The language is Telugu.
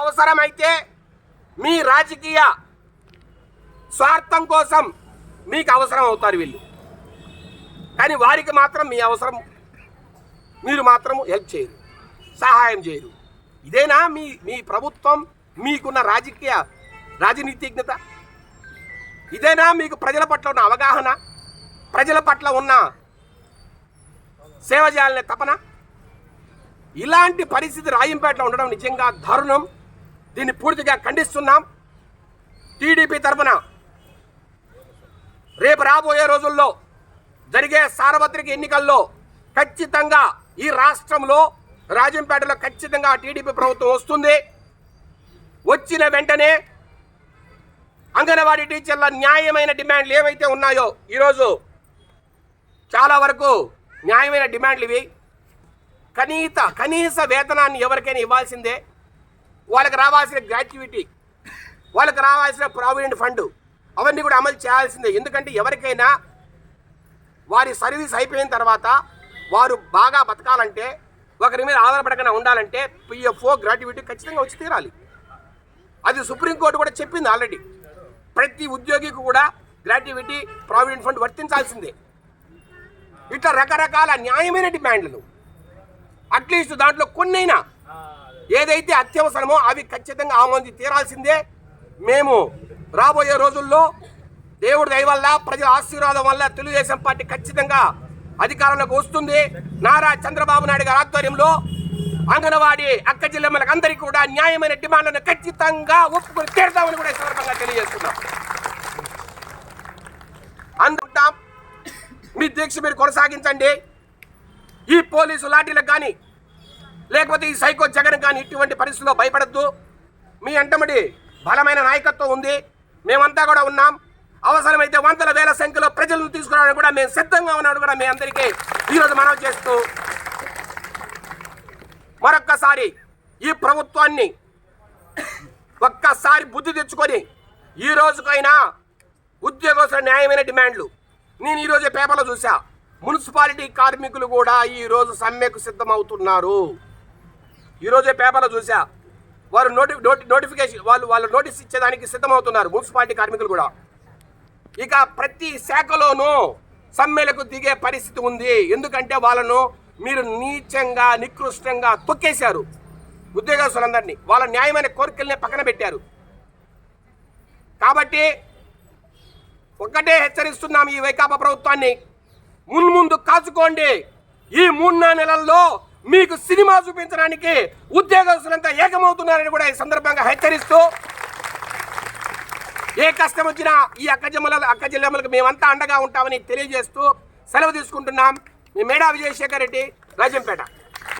అవసరమైతే మీ రాజకీయ స్వార్థం కోసం మీకు అవసరం అవుతారు వీళ్ళు. కానీ వారికి మాత్రం మీ అవసరం మీరు మాత్రం హెల్ప్ చేయరు సహాయం చేయరు. ఇదేనా మీ మీ ప్రభుత్వం మీకున్న రాజకీయ రాజనీతిజ్ఞత? ఇదేనా మీకు ప్రజల పట్ల ఉన్న అవగాహన? ప్రజల పట్ల ఉన్న సేవ చేయాలనే తపన? ఇలాంటి పరిస్థితి రాయంపేటలో ఉండడం నిజంగా దారుణం. దీన్ని పూర్తిగా ఖండిస్తున్నాం. టీడీపీ తరఫున రేపు రాబోయే రోజుల్లో జరిగే సార్వత్రిక ఎన్నికల్లో ఖచ్చితంగా ఈ రాష్ట్రంలో రాజంపేటలో ఖచ్చితంగా టీడీపీ ప్రభుత్వం వస్తుంది. వచ్చిన వెంటనే అంగన్వాడీ టీచర్ల న్యాయమైన డిమాండ్లు ఏవైతే ఉన్నాయో ఈరోజు చాలా వరకు న్యాయమైన డిమాండ్లు ఇవి. కనీత కనీస వేతనాన్ని ఎవరికైనా ఇవ్వాల్సిందే. వాళ్ళకి రావాల్సిన గ్రాట్యుటీ వాళ్ళకి రావాల్సిన ప్రావిడెంట్ ఫండ్ అవన్నీ కూడా అమలు చేయాల్సిందే. ఎందుకంటే ఎవరికైనా వారి సర్వీస్ అయిపోయిన తర్వాత వారు బాగా బతకాలంటే ఒకరి మీద ఆధారపడకుండా ఉండాలంటే పిఎఫ్ఓ గ్రాట్యుటీ ఖచ్చితంగా వచ్చి తీరాలి. అది సుప్రీంకోర్టు కూడా చెప్పింది ఆల్రెడీ ప్రతి ఉద్యోగికి కూడా గ్రాట్యుటీ ప్రావిడెంట్ ఫండ్ వర్తించాల్సిందే. ఇట్లా రకరకాల న్యాయమైన డిమాండ్లు. అట్లీస్ట్ దాంట్లో కొన్నైనా ఏదైతే అత్యవసరమో అవి ఖచ్చితంగా ఆమోది తీరాల్సిందే. మేము రాబోయే రోజుల్లో దేవుడి దయ వల్ల ప్రజల ఆశీర్వాదం వల్ల తెలుగుదేశం పార్టీ ఖచ్చితంగా అధికారంలోకి వస్తుంది. నారా చంద్రబాబు నాయుడు గారి ఆధ్వర్యంలో అంగన్వాడీ అక్క జిల్లెమ్మలకు అందరికీ కూడా న్యాయమైన డిమాండ్లను ఖచ్చితంగా ఒప్పుకొని తీరుతామని కూడా సందర్భంగా తెలియజేస్తున్నాం. అందుకుంటాం. మీ దీక్ష మీరు కొనసాగించండి. ఈ పోలీసు లాఠీలకు కానీ లేకపోతే ఈ సైకో జగన్ కానీ ఇటువంటి పరిస్థితుల్లో భయపడద్దు. మీ అంటమడి బలమైన నాయకత్వం ఉంది. మేమంతా కూడా ఉన్నాం. అవసరమైతే వందల వేల సంఖ్యలో ప్రజలను తీసుకురావడం కూడా మేము సిద్ధంగా ఉన్నాడు కూడా మీ అందరికీ ఈరోజు మనవి చేస్తూ మరొక్కసారి ఈ ప్రభుత్వాన్ని ఒక్కసారి బుద్ధి తెచ్చుకొని ఈ రోజుకైనా ఉద్యోగస్తుల న్యాయమైన డిమాండ్లు. నేను ఈరోజు పేపర్లో చూసా మున్సిపాలిటీ కార్మికులు కూడా ఈ రోజు సమ్మెకు సిద్ధమవుతున్నారు. ఈరోజే పేపర్లో చూసా. వారు నోటి నోటి నోటిఫికేషన్ వాళ్ళు వాళ్ళు నోటీస్ ఇచ్చేదానికి సిద్ధమవుతున్నారు మున్సిపాలిటీ కార్మికులు కూడా. ఇక ప్రతి శాఖలోనూ సమ్మెలకు దిగే పరిస్థితి ఉంది. ఎందుకంటే వాళ్ళను మీరు నీచంగా నికృష్టంగా తొక్కేశారు. ఉద్యోగస్తులందరినీ వాళ్ళ న్యాయమైన కోరికల్ని పక్కన పెట్టారు. కాబట్టి ఒక్కటే హెచ్చరిస్తున్నాం ఈ వైకాపా ప్రభుత్వాన్ని. మున్ముందు కాచుకోండి. ఈ మూడు నెలల్లో మీకు సినిమా చూపించడానికి ఉద్యోగస్తులంతా ఏకమవుతున్నారని కూడా ఈ సందర్భంగా హెచ్చరిస్తూ ఏ కష్టం వచ్చినా ఈ అక్కజమ్మల అక్కజల్లెమ్మలకు మేమంతా అండగా ఉంటామని తెలియజేస్తూ సెలవు తీసుకుంటున్నాం. మీ మేడా విజయశేఖర్ రెడ్డి రాజంపేట.